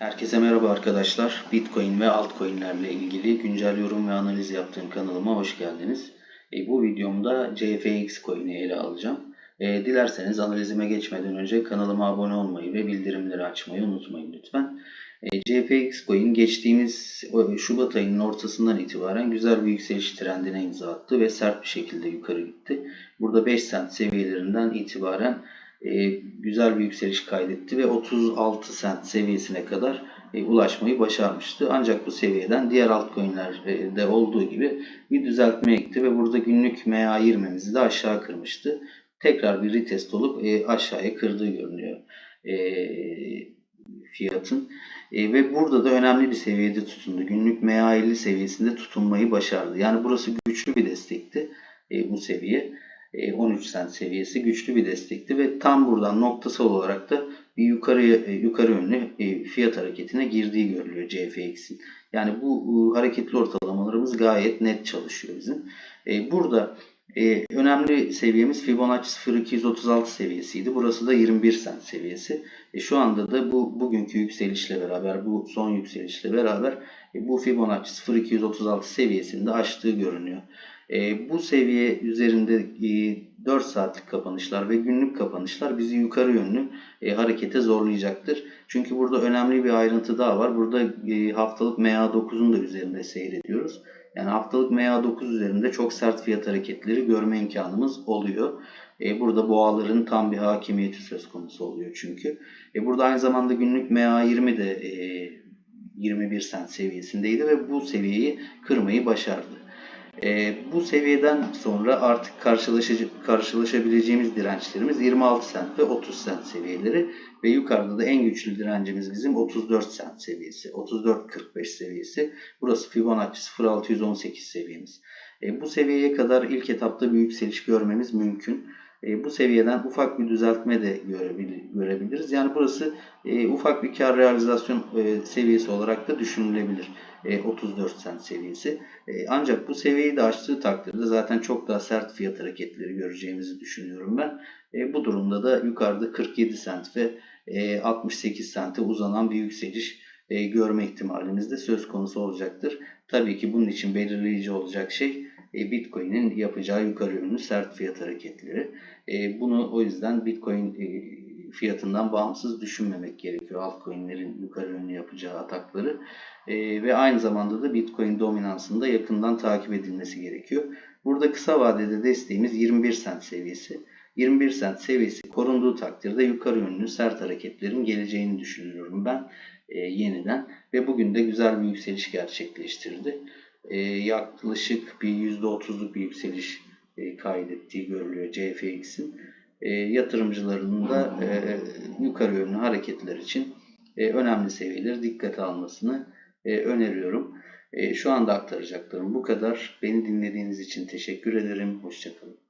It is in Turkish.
Herkese merhaba arkadaşlar. Bitcoin ve altcoin'lerle ilgili güncel yorum ve analiz yaptığım kanalıma hoş geldiniz. E, bu videomda CFX coin'i ele alacağım. E, dilerseniz analizime geçmeden önce kanalıma abone olmayı ve bildirimleri açmayı unutmayın lütfen. E, CFX coin geçtiğimiz e, Şubat ayının ortasından itibaren güzel bir yükseliş trendine imza attı ve sert bir şekilde yukarı gitti. Burada 5 cent seviyelerinden itibaren e, güzel bir yükseliş kaydetti ve 36 cent seviyesine kadar e, ulaşmayı başarmıştı. Ancak bu seviyeden diğer altcoin'lerde olduğu gibi bir düzeltmeye gitti ve burada günlük MA20'mizi de aşağı kırmıştı. Tekrar bir retest olup e, aşağıya kırdığı görünüyor fiyatın. E, ve burada da önemli bir seviyede tutundu. Günlük MA50 seviyesinde tutunmayı başardı. Yani burası güçlü bir destekti e, bu seviye. 13 cent seviyesi güçlü bir destekti ve tam buradan noktasal olarak da bir yukarı yukarı yönlü fiyat hareketine girdiği görülüyor CFX'in. Yani bu hareketli ortalamalarımız gayet net çalışıyor bizim. Burada önemli seviyemiz Fibonacci 0236 seviyesiydi. Burası da 21 cent seviyesi. Şu anda da bu bugünkü yükselişle beraber, bu son yükselişle beraber bu Fibonacci 0236 seviyesinde aştığı görünüyor. E, bu seviye üzerinde e, 4 saatlik kapanışlar ve günlük kapanışlar bizi yukarı yönlü e, harekete zorlayacaktır. Çünkü burada önemli bir ayrıntı daha var. Burada e, haftalık MA9'un da üzerinde seyrediyoruz. Yani haftalık MA9 üzerinde çok sert fiyat hareketleri görme imkanımız oluyor. E, burada boğaların tam bir hakimiyeti söz konusu oluyor çünkü. E, burada aynı zamanda günlük MA20 de e, 21 cent seviyesindeydi ve bu seviyeyi kırmayı başardı. E, bu seviyeden sonra artık karşılaşabileceğimiz dirençlerimiz 26 cent ve 30 cent seviyeleri ve yukarıda da en güçlü direncimiz bizim 34 cent seviyesi, 34.45 seviyesi. Burası Fibonacci 0618 seviyemiz. E, bu seviyeye kadar ilk etapta bir yükseliş görmemiz mümkün. E, bu seviyeden ufak bir düzeltme de görebiliriz. Yani burası e, ufak bir kar realizasyon e, seviyesi olarak da düşünülebilir. 34 cent seviyesi. Ancak bu seviyeyi de aştığı takdirde zaten çok daha sert fiyat hareketleri göreceğimizi düşünüyorum ben. Bu durumda da yukarıda 47 cent ve 68 sente uzanan bir yükseliş görme ihtimalimiz de söz konusu olacaktır. Tabii ki bunun için belirleyici olacak şey Bitcoin'in yapacağı yukarı yönlü sert fiyat hareketleri. Bunu o yüzden Bitcoin fiyatından bağımsız düşünmemek gerekiyor. Altcoin'lerin yukarı yönlü yapacağı atakları. Ve aynı zamanda da Bitcoin dominansında yakından takip edilmesi gerekiyor. Burada kısa vadede desteğimiz 21 cent seviyesi. 21 cent seviyesi korunduğu takdirde yukarı yönlü sert hareketlerin geleceğini düşünüyorum ben e, yeniden. Ve bugün de güzel bir yükseliş gerçekleştirdi e, yaklaşık bir %30'luk bir yükseliş e, kaydettiği görülüyor CFX'in. E, yatırımcıların da e, yukarı yönlü hareketler için e, önemli seviyeleri dikkate almasını e, öneriyorum. E, şu anda aktaracaklarım bu kadar. Beni dinlediğiniz için teşekkür ederim. Hoşçakalın.